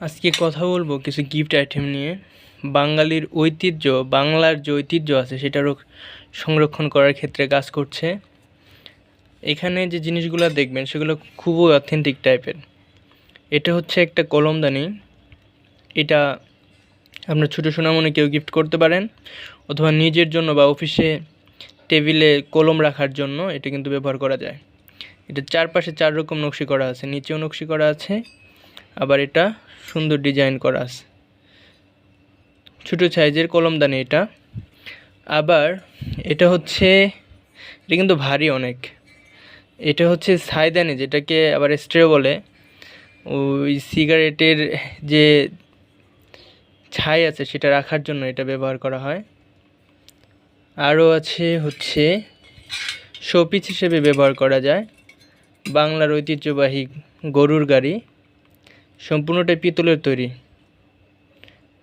আজকে কথা বলব কিছু গিফট আইটেম নিয়ে। বাঙালির ঐতিহ্য, বাংলার যে ঐতিহ্য আছে সেটারও সংরক্ষণ করার ক্ষেত্রে কাজ করছে। এখানে যে জিনিসগুলো দেখবেন সেগুলো খুবই অথেন্টিক টাইপের এটা হচ্ছে একটা কলমদানি। এটা আপনার ছোটো সোনামণি কেউ গিফট করতে পারেন, অথবা নিজের জন্য বা অফিসে টেবিলে কলম রাখার জন্য এটা কিন্তু ব্যবহার করা যায়। এটা চারপাশে চার রকম নকশি করা আছে, নিচেও নকশি করা আছে, আবার এটা সুন্দর ডিজাইন করা আছে। ছোটো সাইজের কলমদানি এটা। আবার এটা হচ্ছে, এটা কিন্তু ভারী অনেক। এটা হচ্ছে সাইদানি, যেটাকে আবার স্ট্রে বলে। ওই সিগারেটের যে ছাই আছে, সেটা রাখার জন্য এটা ব্যবহার করা হয়। আরও আছে হচ্ছে, শোপিস হিসেবে ব্যবহার করা যায়। বাংলার ঐতিহ্যবাহী গরুর গাড়ি। সম্পূর্ণটাই পিতলের তৈরি।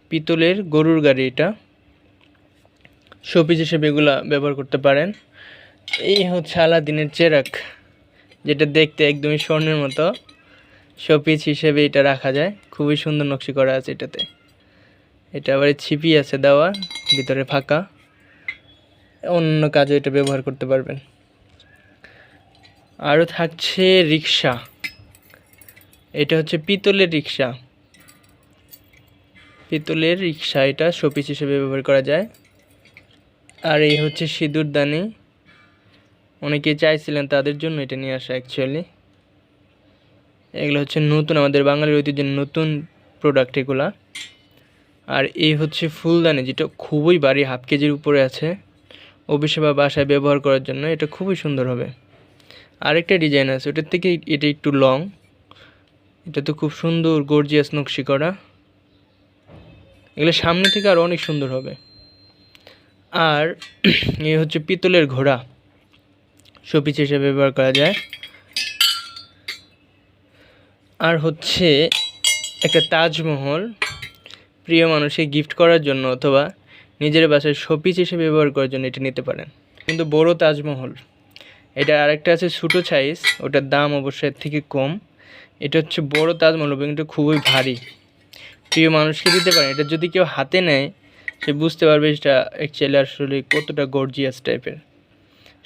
পিতলের গরুর গাড়ি এটা। শোপিস হিসেবে এগুলা ব্যবহার করতে পারেন। এই হচ্ছে আলাদিনের চেরাক, যেটা দেখতে একদমই স্বর্ণের মতো। শোপিস হিসেবে এটা রাখা যায়। খুবই সুন্দর নকশি করা আছে এটাতে। এটা আবার ছিপি আছে দেওয়া, ভিতরে ফাঁকা। অন্য কাজে এটা ব্যবহার করতে পারবেন। আরও থাকছে রিক্সা এটা হচ্ছে পিতলের রিক্সা পিতলের রিক্সা এটা শোপিস হিসেবে ব্যবহার করা যায়। আর এই হচ্ছে সিঁদুরদানি অনেকে চাইছিলেন তাদের জন্য এটা নিয়ে আসা অ্যাকচুয়ালি এগুলো হচ্ছে নতুন, আমাদের বাঙালির ঐতিহ্যের নতুন প্রোডাক্ট এগুলা। আর এই হচ্ছে ফুলদানি, যেটা খুবই বাড়ি হাফ কেজির উপরে আছে। অফিসে বা বাসায় ব্যবহার করার জন্য এটা খুবই সুন্দর হবে। আরেকটা ডিজাইন আছে, ওটার থেকে এটা একটু লং এটা তো খুব সুন্দর গর্জিয়াস নকশি করা। এগুলো সামনে থেকে আর অনেক সুন্দর হবে। আর এই হচ্ছে পিতলের ঘোড়া। শোপিস হিসেবে ব্যবহার করা যায়। আর হচ্ছে একটা তাজমহল। প্রিয় মানুষকে গিফট করার জন্য অথবা নিজের বাসায় শোপিস হিসেবে ব্যবহার করার জন্য এটা নিতে পারেন। কিন্তু বড় তাজমহল। এটা আরেকটা আছে ছোটো সাইজ ওটার দাম অবশ্যই থেকে কম। এটা হচ্ছে বড় তাজমহল, এবং এটা খুবই ভারী। প্রিয় মানুষকে দিতে পারে এটা যদি কেউ হাতে নেয়, সে বুঝতে পারবে এটা অ্যাকচুয়ালি আসলে কতটা গর্জিয়াস টাইপের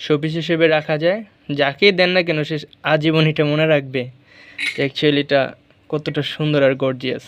শোপিস হিসেবে রাখা যায়। যাকে দেন না কেন, সে আজীবন এটা মনে রাখবে যে অ্যাকচুয়ালি এটা কতটা সুন্দর আর গর্জিয়াস